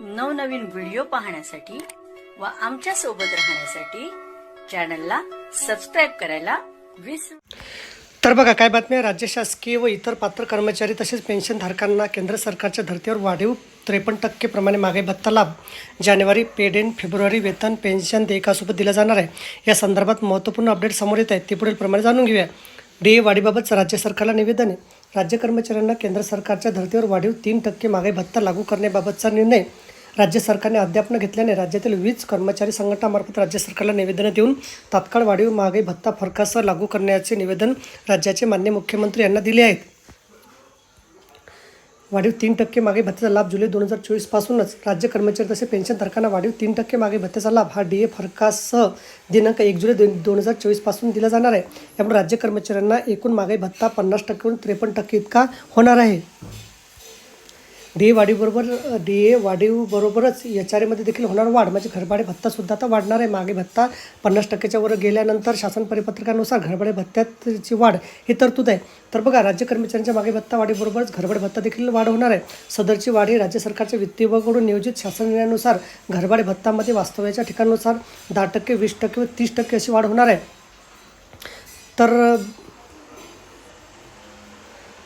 नवनवीन व्हिडिओ पाहण्यासाठी व आमच्यासोबत राहण्यासाठी चॅनलला सबस्क्राईब करायला विसरू तर बघा काय बातमी राज्य शासकीय व इतर पात्र कर्मचारी तसेच पेन्शनधारकांना केंद्र सरकारच्या धर्तीवर वाढीव त्रेपन्न टक्के प्रमाणे मागे भत्ता लाभ. जानेवारी पेड इन फेब्रुवारी वेतन पेन्शन देयकासोबत दिला जाणार आहे. या संदर्भात महत्त्वपूर्ण अपडेट समोर येत आहेत. ते पुढील प्रमाणे जाणून घेऊया. डी ए वाढीबाबत राज्य सरकारला निवेदन आहे. राज्य कर्मचाऱ्यांना केंद्र सरकारच्या धर्तीवर वाढीव तीन टक्के मागे भत्ता लागू करण्याबाबतचा निर्णय राज्य सरकारने अद्याप न घेतल्याने राज्यातील वीज कर्मचारी संघटनामार्फत राज्य सरकारला निवेदन देऊन तात्काळ वाढीव महागाई भत्ता फरकासह लागू करण्याचे निवेदन राज्याचे मान्य मुख्यमंत्री यांना दिले आहेत. वाढीव तीन टक्के मागे भत्त्याचा लाभ जुलै दोन हजार चोवीसपासूनच राज्य कर्मचारी तसे पेन्शनधारकांना वाढीव तीन टक्के मागे भत्त्याचा लाभ हा डी ए फरकासह दिनांक एक जुलै दोन दोन हजार चोवीसपासून दिला जाणार आहे. त्यामुळे राज्य कर्मचाऱ्यांना एकूण मागे भत्ता पन्नास टक्केवरून त्रेपन्न टक्के इतका होणार आहे. डी ए वाढीबरोबर डी ए वाढीबरोबरच एच आर एमध्ये देखील होणार वाढ. म्हणजे घरभाडे भत्तासुद्धा आता वाढणार आहे. मागे भत्ता पन्नास टक्क्याच्या वर गेल्यानंतर शासन परिपत्रकानुसार घरभाडे भत्त्याची वाढ ही तरतूद आहे. तर बघा राज्य कर्मचाऱ्यांच्या मागे भत्ता वाढीबरोबरच घरभाडे भत्ता देखील वाढ होणार आहे. सदरची वाढ ही राज्य सरकारच्या वित्तीय विभागाकडून नियोजित शासन निर्णयानुसार घरभाडे भत्तामध्ये वास्तव्याच्या ठिकाणानुसार दहा टक्के वीस टक्के व तीस टक्के अशी वाढ होणार आहे. तर